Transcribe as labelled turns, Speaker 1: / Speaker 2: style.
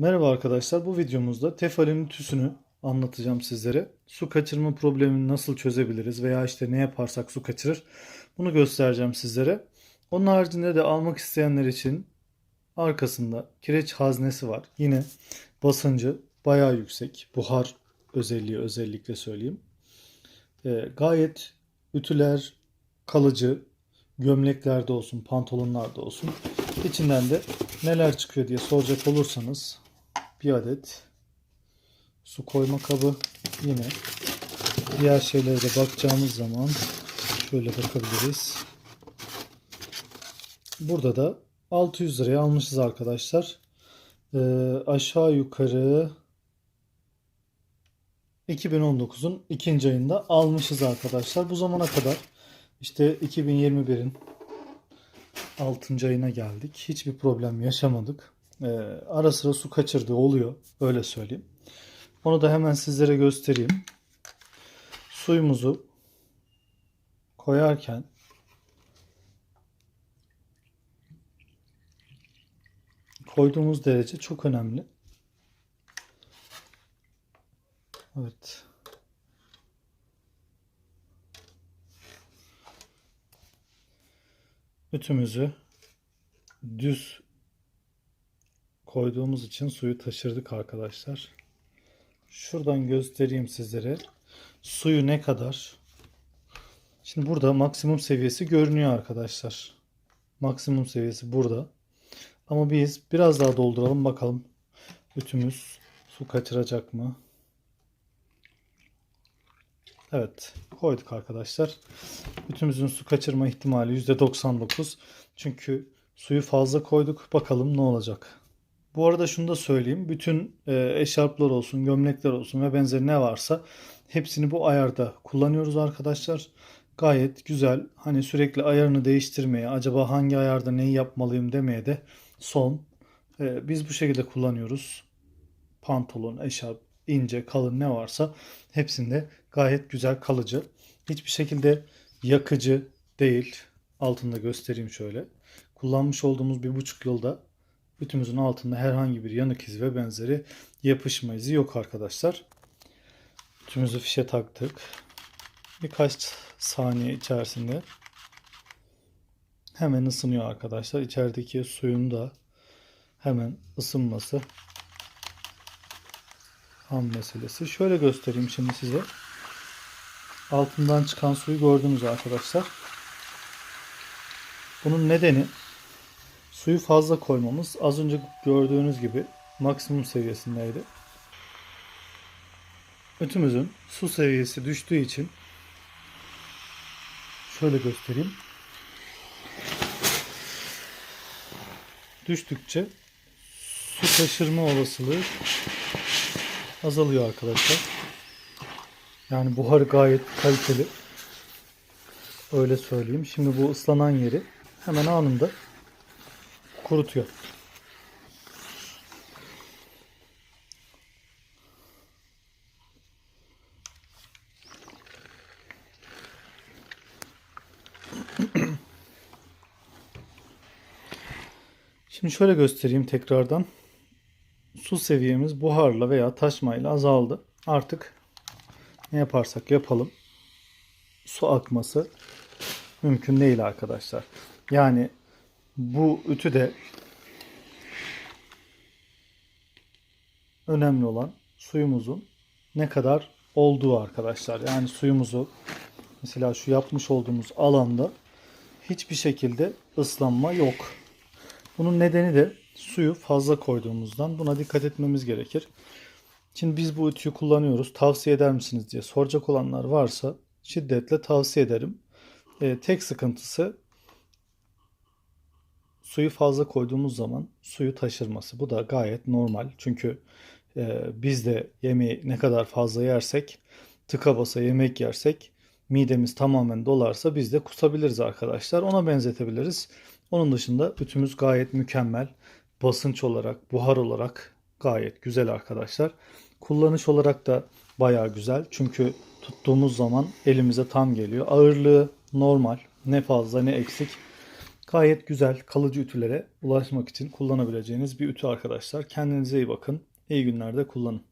Speaker 1: Merhaba arkadaşlar. Bu videomuzda tefalin ütüsünü anlatacağım sizlere. Su kaçırma problemini nasıl çözebiliriz veya işte ne yaparsak su kaçırır. Bunu göstereceğim sizlere. Onun haricinde de almak isteyenler için arkasında kireç haznesi var. Yine basıncı bayağı yüksek. Buhar özelliği özellikle söyleyeyim. Ee, gayet ütüler kalıcı gömleklerde olsun, pantolonlarda olsun. İçinden de neler çıkıyor diye soracak olursanız bir adet su koyma kabı yine diğer şeylere de bakacağımız zaman şöyle bakabiliriz. Burada da 600 liraya almışız arkadaşlar. Ee, aşağı yukarı 2019'un ikinci ayında almışız arkadaşlar. Bu zamana kadar işte 2021'in 6. ayına geldik. Hiçbir problem yaşamadık. Ee, ara sıra su kaçırdığı oluyor. Öyle söyleyeyim. Onu da hemen sizlere göstereyim. Suyumuzu koyarken koyduğumuz derece çok önemli. Evet. Ütümüzü düz koyduğumuz için suyu taşırdık arkadaşlar. Şuradan göstereyim sizlere. Suyu ne kadar? Şimdi burada maksimum seviyesi görünüyor arkadaşlar. Maksimum seviyesi burada. Ama biz biraz daha dolduralım bakalım. Ütümüz su kaçıracak mı? Evet koyduk arkadaşlar. Ütümüzün su kaçırma ihtimali %99. Çünkü suyu fazla koyduk. Bakalım ne olacak. Bu arada şunu da söyleyeyim. Bütün e, eşarplar olsun, gömlekler olsun ve benzeri ne varsa hepsini bu ayarda kullanıyoruz arkadaşlar. Gayet güzel. Hani sürekli ayarını değiştirmeye, acaba hangi ayarda neyi yapmalıyım demeye de son. E, biz bu şekilde kullanıyoruz. Pantolon, eşarp, ince, kalın ne varsa hepsinde gayet güzel kalıcı. Hiçbir şekilde yakıcı değil. Altında göstereyim şöyle. Kullanmış olduğumuz bir buçuk yılda ütümüzün altında herhangi bir yanık izi ve benzeri yapışma izi yok arkadaşlar. Ütümüzü fişe taktık. Birkaç saniye içerisinde hemen ısınıyor arkadaşlar. İçerideki suyun da hemen ısınması ham meselesi. Şöyle göstereyim şimdi size. Altından çıkan suyu gördünüz arkadaşlar. Bunun nedeni suyu fazla koymamız. Az önce gördüğünüz gibi maksimum seviyesindeydi. Ütümüzün su seviyesi düştüğü için şöyle göstereyim. Düştükçe su taşırma olasılığı azalıyor arkadaşlar. Yani buharı gayet kaliteli. Öyle söyleyeyim. Şimdi bu ıslanan yeri hemen anında kurutuyor. Şimdi şöyle göstereyim tekrardan. Su seviyemiz buharla veya taşmayla azaldı. Artık ne yaparsak yapalım su akması mümkün değil arkadaşlar. Yani bu ütüde önemli olan suyumuzun ne kadar olduğu arkadaşlar. Yani suyumuzu mesela şu yapmış olduğumuz alanda hiçbir şekilde ıslanma yok. Bunun nedeni de suyu fazla koyduğumuzdan buna dikkat etmemiz gerekir. Şimdi biz bu ütüyü kullanıyoruz. Tavsiye eder misiniz diye soracak olanlar varsa şiddetle tavsiye ederim. E, tek sıkıntısı suyu fazla koyduğumuz zaman suyu taşırması. Bu da gayet normal. Çünkü e, biz de yemeği ne kadar fazla yersek, tıka basa yemek yersek, midemiz tamamen dolarsa biz de kusabiliriz arkadaşlar. Ona benzetebiliriz. Onun dışında ütümüz gayet mükemmel. Basınç olarak, buhar olarak gayet güzel arkadaşlar. Kullanış olarak da baya güzel. Çünkü tuttuğumuz zaman elimize tam geliyor. Ağırlığı normal. Ne fazla ne eksik. Gayet güzel kalıcı ütülere ulaşmak için kullanabileceğiniz bir ütü arkadaşlar. Kendinize iyi bakın. İyi günlerde kullanın.